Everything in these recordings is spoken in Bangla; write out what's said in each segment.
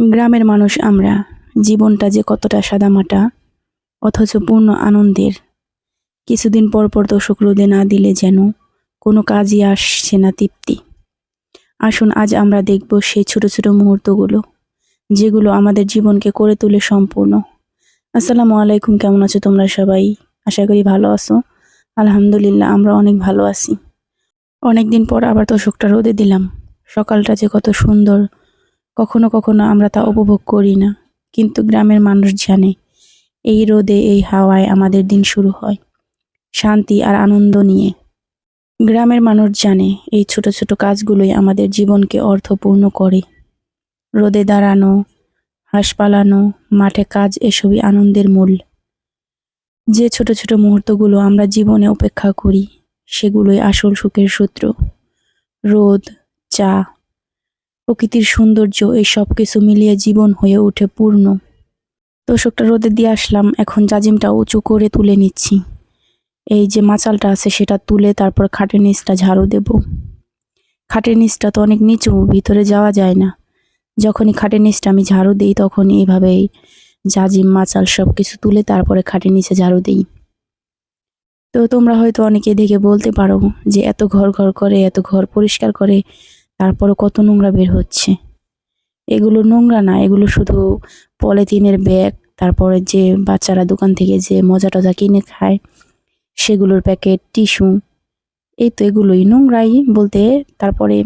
গ্রামের মানুষ আমরা, জীবনটা যে কতটা সাদামাটা, অথচ পূর্ণ আনন্দের। কিছুদিন পর পর দোষক রোদে না দিলে যেন কোনো কাজই আসছে না তৃপ্তি। আসুন, আজ আমরা দেখব সেই ছোট ছোট মুহূর্তগুলো, যেগুলো আমাদের জীবনকে করে তোলে সম্পূর্ণ। আসসালামু আলাইকুম, কেমন আছো তোমরা সবাই? আশা করি ভালো আছো। আলহামদুলিল্লাহ, আমরা অনেক ভালো আছি। অনেকদিন পর আবার তোষকটা রোদে দিলাম। সকালটা যে কত সুন্দর কখনো কখনো আমরা তা উপভোগ করি না। কিন্তু গ্রামের মানুষ জানে, এই রোদে, এই হাওয়ায় আমাদের দিন শুরু হয় শান্তি আর আনন্দ নিয়ে। গ্রামের মানুষ জানে, এই ছোট ছোট কাজগুলোই আমাদের জীবনকে অর্থপূর্ণ করে। রোদে দাঁড়ানো, হাঁস পালানো, মাঠে কাজ এসবই আনন্দের মূল। যে ছোট ছোট মুহূর্তগুলো আমরা জীবনে উপেক্ষা করি, সেগুলোই আসল সুখের সূত্র। রোদ, চা প্রকৃতির সৌন্দর্য, এই সব কিছু মিলিয়ে জীবন হয়ে ওঠে পূর্ণ। তোষকটা রোদে দিয়ে আসলাম, এখন জাজিমটা উঁচু করে তুলে নিচ্ছি। এই যে মাচালটা আছে সেটা তুলে তারপর খাটের নিচটা ঝাড়ু দেব। খাটের নিচটা তো অনেক নিচু, ভিতরে যাওয়া যায় না। যখনই খাটের নিচটা আমি ঝাড়ু দিই, তখনই এইভাবেই জাজিম, মাচাল সব কিছু তুলে তারপরে খাটের নিচে ঝাড়ু দিই। তো তোমরা হয়তো অনেকে দেখে বলতে পারো যে এত ঘর ঘর করে, এত ঘর পরিষ্কার করে তারপরে কত নোংরা বের হচ্ছে। এগুলো নোংরা না, এগুলো শুধু পলিথিনের ব্যাগ, তারপরে যে বাচ্চারা দোকান থেকে যে মজা টজা কিনে খায়, সেগুলোর প্যাকেট, টিস্যু, এই তো এগুলোই নোংরাই বলতে, তারপরে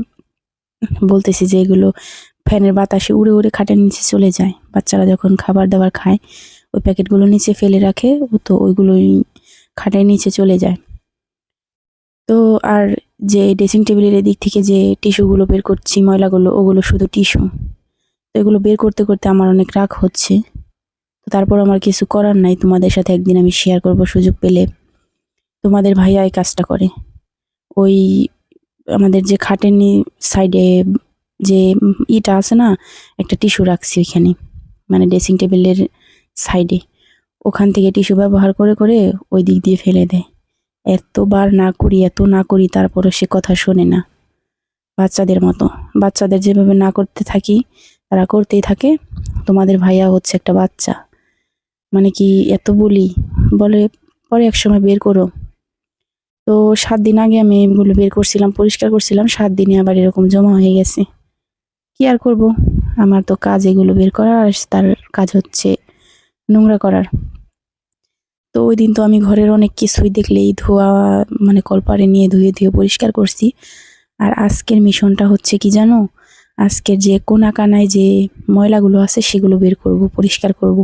বলতেছি যে এগুলো ফ্যানের বাতাসে উড়ে উড়ে খাটের নিচে চলে যায়। বাচ্চারা যখন খাবার দাবার খায়, ওই প্যাকেটগুলো নিচে ফেলে রাখে, ও তো ওইগুলোই খাটের নিচে চলে যায়। তো আর যে ড্রেসিং টেবিলের এদিক থেকে যে টিস্যুগুলো বের করছি, ময়লাগুলো, ওগুলো শুধু টিস্যু তো এগুলো বের করতে করতে আমার অনেক রাগ হচ্ছে। তো তারপর আমার কিছু করার নাই। তোমাদের সাথে একদিন আমি শেয়ার করব সুযোগ পেলে। তোমাদের ভাইয়া এই কাজটা করে। ওই আমাদের যে খাটের সাইডে যে ইটা আছে না, একটা টিস্যু রাখছি ওইখানে। মানে ড্রেসিং টেবিলের সাইডে ওখান থেকে টিস্যু ব্যবহার করে করে ওই দিক দিয়ে ফেলে দেয়। এতবার না করি, এত না করি তারপরে সে কথা শোনে না। বাচ্চাদের মতো, বাচ্চাদের যেভাবে না করতে থাকি, তারা করতেই থাকে। তোমাদের ভাইয়া হচ্ছে একটা বাচ্চা। মানে কি এত বলি? বলে, পরে এক সময় বের করো। তো সাত দিন আগে আমি এগুলো বের করছিলাম, পরিষ্কার করছিলাম। সাত দিনে আবার এরকম জমা হয়ে গেছে। কি আর করব? আমার তো কাজ এগুলো বের করার, আর তার কাজ হচ্ছে নোংরা করার। তো ওই দিন তো আমি ঘরের অনেক কিছুই দেখলেই ধোয়া মানে কলপারে নিয়ে ধুয়ে ধুয়ে পরিষ্কার করছি। আর আজকের মিশনটা হচ্ছে কি জানো? আজকের যে কোনা কানায় যে ময়লাগুলো আছে সেগুলো বের করব, পরিষ্কার করব।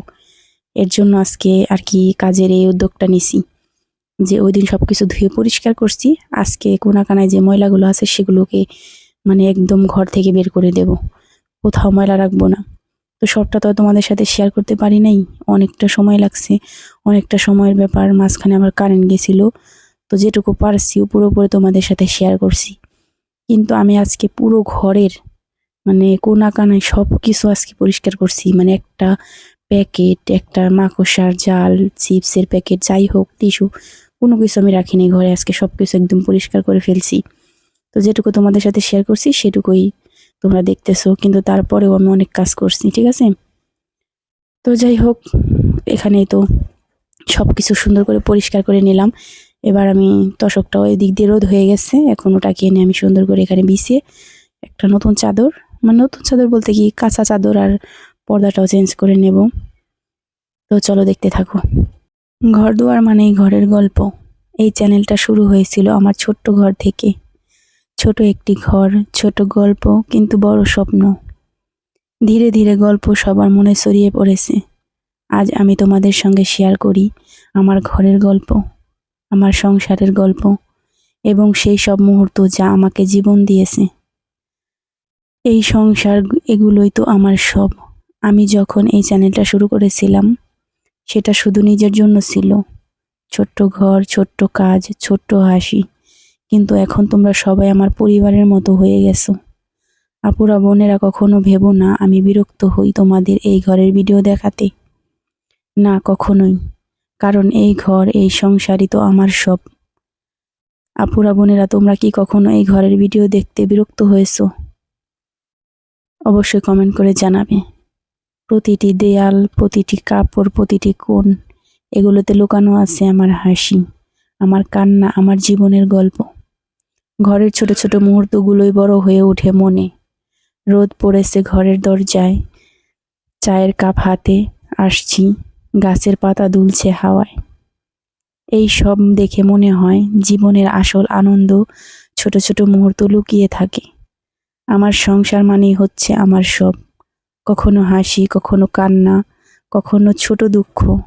এর জন্য আজকে আর কি কাজের এই উদ্যোগটা নিছি। যে ওই দিন সব কিছু ধুয়ে পরিষ্কার করছি। আজকে কোনা কানায় যে ময়লাগুলো আছে সেগুলোকে মানে একদম ঘর থেকে বের করে দেব। কোথাও ময়লা রাখব না। তো সবটা তো তোমাদের সাথে শেয়ার করতে পারি নাই। অনেকটা সময় লাগছে। অনেকটা সময়ের ব্যাপার, মাঝখানে আবার কারেন্ট গেছিল। তো যেটুকু পারছি, উপরে তোমাদের সাথে শেয়ার করছি। কিন্তু আমি আজকে পুরো ঘরের মানে কোনা কানায় সব কিছু আজকে পরিষ্কার করছি। মানে একটা প্যাকেট একটা মাকড়সার জাল চিপসের প্যাকেট যাই হোক টিস্যু কোনো কিছু আমি রাখিনি ঘরে। আজকে সব কিছু একদম পরিষ্কার করে ফেলছি। তো যেটুকু তোমাদের সাথে শেয়ার করছি, সেটুকুই তোমরা দেখতেছো, কিন্তু তারপরেও আমি অনেক কাজ করছি, ঠিক আছে? তো যাই হোক, এখানেই তো সব কিছু সুন্দর করে পরিষ্কার করে নিলাম। এবার আমি তশকটাও এদিক দিয়ে রোদ হয়ে গেছে, এখন ওটাকে এনে আমি সুন্দর করে এখানে বিছিয়ে। একটা নতুন চাদর মানে নতুন চাদর বলতে কি, কাঁচা চাদর আর পর্দাটাও চেঞ্জ করে নেব। তো চলো দেখতে থাকো। ঘর দুয়ার মানেই ঘরের গল্প। এই চ্যানেলটা শুরু হয়েছিল আমার ছোট্ট ঘর থেকে। ছোট একটি ঘর, ছোট গল্প, কিন্তু বড় স্বপ্ন। ধীরে ধীরে গল্প সবার মনে ছড়িয়ে পড়েছে। আজ আমি তোমাদের সঙ্গে শেয়ার করি আমার ঘরের গল্প, আমার সংসারের গল্প এবং সেই সব মুহূর্ত যা আমাকে জীবন দিয়েছে। এই সংসার এগুলোই তো আমার সব। আমি যখন এই চ্যানেলটা শুরু করেছিলাম, সেটা শুধু নিজের জন্য ছিল। ছোট্ট ঘর, ছোট্ট কাজ, ছোট্ট হাসি। কিন্তু এখন তোমরা সবাই আমার পরিবারের মতো হয়ে গেছো। আপুরা বোনেরা কখনো ভেবো না আমি বিরক্ত হই তোমাদের এই ঘরের ভিডিও দেখাতে। না, কখনোই। কারণ এই ঘর, এই সংসারই তো আমার সব। আপুরা বোনেরা, তোমরা কি কখনো এই ঘরের ভিডিও দেখতে বিরক্ত হয়েছো? অবশ্যই কমেন্ট করে জানাবে। প্রতিটি দেয়াল, প্রতিটি কাপড়, প্রতিটি কোণ, এগুলোতে লুকানো আছে আমার হাসি, আমার কান্না, আমার জীবনের গল্প। ঘরের ছোট ছোট মুহূর্তগুলোই বড় হয়ে ওঠে মনে। রোদ পড়েছে ঘরের দরজায়, চায়ের কাপ হাতে আসছি, গাছের পাতা দুলছে হাওয়ায়। এই সব দেখে মনে হয় জীবনের আসল আনন্দ ছোট ছোট মুহূর্ত লুকিয়ে থাকে। আমার সংসার মানেই হচ্ছে আমার সব। কখনো হাসি, কখনো কান্না, কখনো ছোট দুঃখ।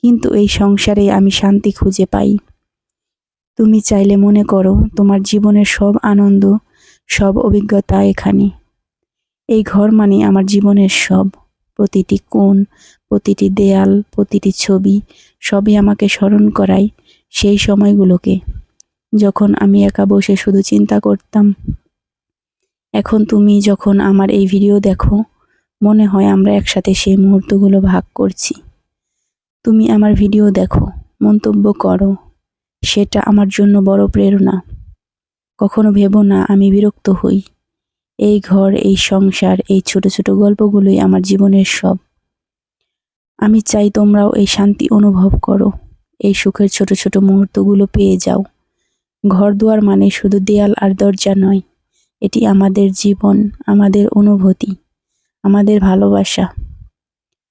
কিন্তু এই সংসারে আমি শান্তি খুঁজে পাই। তুমি চাইলে মনে করো তোমার জীবনের সব আনন্দ, সব অভিজ্ঞতা এখানে। এই ঘর মানে আমার জীবনের সব। প্রতিটি কোণ, প্রতিটি দেয়াল, প্রতিটি ছবি সবই আমাকে স্মরণ করায় সেই সময়গুলোকে। যখন আমি একা বসে শুধু চিন্তা করতাম, এখন তুমি যখন আমার এই ভিডিও দেখো, মনে হয় আমরা একসাথে সেই মুহূর্তগুলো ভাগ করছি। তুমি আমার ভিডিও দেখো, মন্তব্য করো সেটা আমার জন্য বড় প্রেরণা। কখনো ভেবো না আমি বিরক্ত হই। এই ঘর, এই সংসার, এই ছোট ছোট গল্পগুলোই আমার জীবনের সব। আমি চাই তোমরাও এই শান্তি অনুভব করো। এই সুখের ছোট ছোট মুহূর্তগুলো পেয়ে যাও। ঘর দুয়ার মানে শুধু দেয়াল আর দরজা নয়। এটি আমাদের জীবন, আমাদের অনুভূতি, আমাদের ভালোবাসা।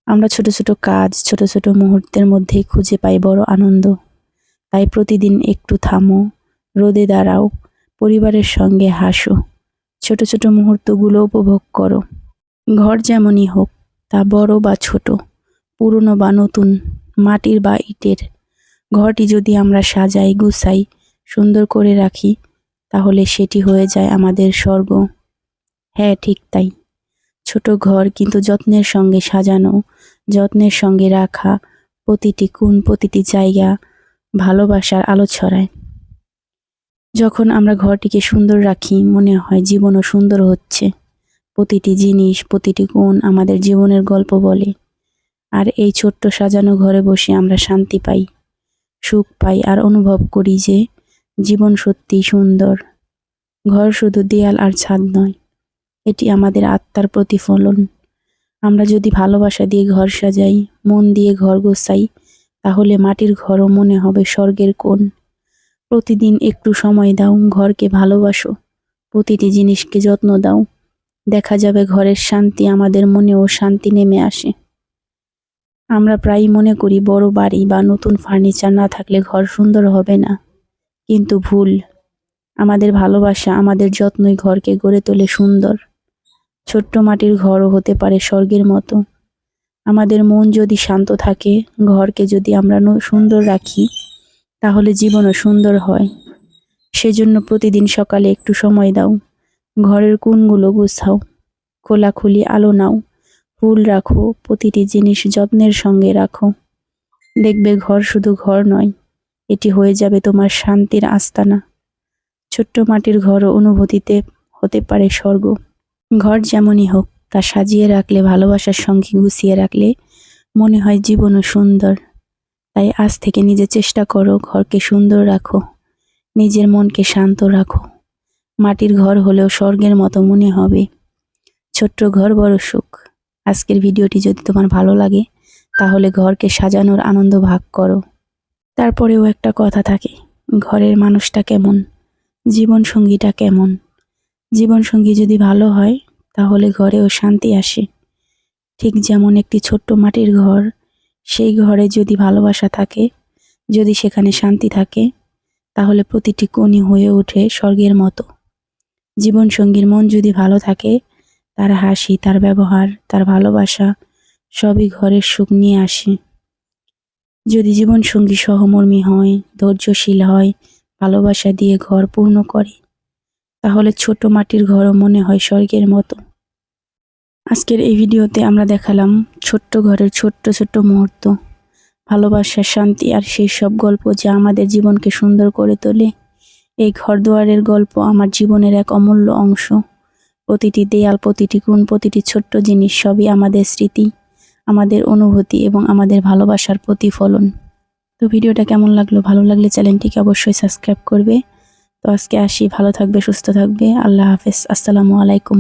আমরা ছোট ছোট কাজ, ছোট ছোট মুহূর্তের মধ্যেই খুঁজে পাই বড় আনন্দ। তাই প্রতিদিন একটু থামো, রোদে দাঁড়াও, পরিবারের সঙ্গে হাসো, ছোট ছোট মুহূর্তগুলো উপভোগ করো। ঘর যেমনই হোক, তা বড় বা ছোট, পুরনো বা নতুন, মাটির বা ইটের। ঘরটি যদি আমরা সাজাই, গুছাই, সুন্দর করে রাখি, তাহলে সেটি হয়ে যায় আমাদের স্বর্গ। হ্যাঁ ঠিক তাই। ছোট ঘর কিন্তু যত্নের সঙ্গে সাজানো, যত্নের সঙ্গে রাখা, প্রতিটি কোণ, প্রতিটি জায়গা ভালোবাসার আলো ছড়ায়। যখন আমরা ঘরটিকে সুন্দর রাখি, মনে হয় জীবনও সুন্দর হচ্ছে। প্রতিটি জিনিস, প্রতিটি কোণ আমাদের জীবনের গল্প বলে। আর এই ছোট্ট সাজানো ঘরে বসে আমরা শান্তি পাই, সুখ পাই আর অনুভব করি যে জীবন সত্যি সুন্দর। ঘর শুধু দেয়াল আর ছাদ নয়, এটি আমাদের আত্মার প্রতিফলন। আমরা যদি ভালোবাসা দিয়ে ঘর সাজাই, মন দিয়ে ঘর গোছাই তাহলে মাটির ঘরও মনে হবে স্বর্গের কোণ। প্রতিদিন একটু সময় দাও, ঘরকে ভালোবাসো। প্রতিটি জিনিসকে যত্ন দাও। দেখা যাবে ঘরের শান্তি আমাদের মনেও শান্তি নেমে আসে। আমরা প্রায়ই মনে করি বড় বাড়ি বা নতুন ফার্নিচার না থাকলে ঘর সুন্দর হবে না। কিন্তু ভুল। আমাদের ভালোবাসা আমাদের যত্নই ঘরকে গড়ে তোলে সুন্দর। ছোট্ট মাটির ঘরও হতে পারে স্বর্গের মতো। আমাদের মন যদি শান্ত থাকে, ঘরকে যদি আমরা সুন্দর রাখি, তাহলে জীবনও সুন্দর হয়। সেজন্য প্রতিদিন সকালে একটু সময় দাও। ঘরের কোনগুলো গুছাও। খোলাখুলি আলো নাও। ফুল রাখো। প্রতিটি জিনিস যত্নের সঙ্গে রাখো। দেখবে ঘর শুধু ঘর নয়, এটি হয়ে যাবে তোমার শান্তির আস্তানা। ছোট্ট মাটির ঘরও অনুভূতিতে হতে পারে স্বর্গ। ঘর যেমনই হোক তা সাজিয়ে রাখলে, ভালোবাসার সঙ্গে গুছিয়ে রাখলে মনে হয় জীবনও সুন্দর। তাই আজ থেকে নিজে চেষ্টা করো, ঘরকে সুন্দর রাখো, নিজের মনকে শান্ত রাখো। মাটির ঘর হলেও স্বর্গের মতো মনে হবে। ছোট্ট ঘর বড় সুখ। আজকের ভিডিওটি যদি তোমার ভালো লাগে, তাহলে ঘরকে সাজানোর আনন্দ ভাগ করো। তারপরেও একটা কথা থাকে, ঘরের মানুষটা কেমন? জীবনসঙ্গীটা কেমন? জীবন সঙ্গী যদি ভালো হয় তাহলে ঘরেও শান্তি আসে। ঠিক যেমন একটি ছোট্ট মাটির ঘর, সেই ঘরে যদি ভালোবাসা থাকে, যদি সেখানে শান্তি থাকে, তাহলে প্রতিটি কোণই হয়ে ওঠে স্বর্গের মতো। জীবনসঙ্গীর মন যদি ভালো থাকে, তার হাসি, তার ব্যবহার, তার ভালোবাসা সবই ঘরের সুখ নিয়ে আসে। যদি জীবনসঙ্গী সহমর্মী হয়, ধৈর্যশীল হয়, ভালোবাসা দিয়ে ঘর পূর্ণ করে, তাহলে ছোট মাটির ঘরও মনে হয় স্বর্গের মতো। আজকের এই ভিডিওতে আমরা দেখালাম ছোট্ট ঘরের ছোট্ট ছোট্ট মুহূর্ত, ভালোবাসা, শান্তি আর সেই সব গল্প যা আমাদের জীবনকে সুন্দর করে তোলে। এই ঘরদুয়ারের গল্প আমার জীবনের এক অমূল্য অংশ। প্রতিটি দেয়াল, প্রতিটি গুণ প্রতিটি ছোট্ট জিনিস সবই আমাদের স্মৃতি, আমাদের অনুভূতি এবং আমাদের ভালোবাসার প্রতিফলন। তো ভিডিওটা কেমন লাগল, ভালো লাগলে চ্যানেলটিকে অবশ্যই সাবস্ক্রাইব করবে। তো আজকে আসি, ভালো থাকবে, সুস্থ থাকবে। আল্লাহ হাফেজ, আসসালামু আলাইকুম।